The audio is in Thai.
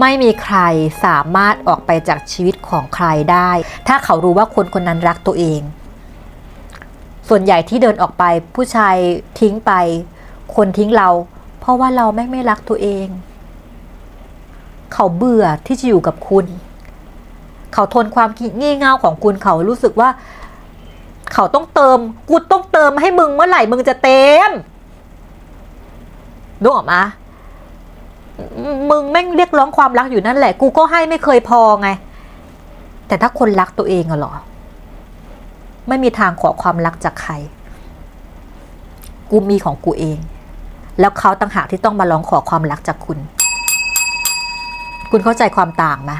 ไม่มีใครสามารถออกไปจากชีวิตของใครได้ ถ้าเขารู้ว่าคนคนนั้นรักตัวเอง ส่วนใหญ่ที่เดินออกไปผู้ชายทิ้งไป คนทิ้งเรา เพราะว่าเราไม่ไม่รักตัวเอง เขาเบื่อที่จะอยู่กับคุณ เขาทนความขี้งี่เง่าของคุณเขารู้สึกว่า เขาต้องเติม กูต้องเติมให้มึงเมื่อไหร่มึงจะเต็มนึกออกมา มึงแม่งเรียกร้องความรักอยู่นั่นแหละ กูก็ให้ไม่เคยพอไง แต่ถ้าคนรักตัวเองอะหรอ ไม่มีทางขอความรักจากใคร กูมีของกูเอง แล้วเขาต่างหากที่ต้องมาร้องขอความรักจากคุณ คุณเข้าใจความต่างไหม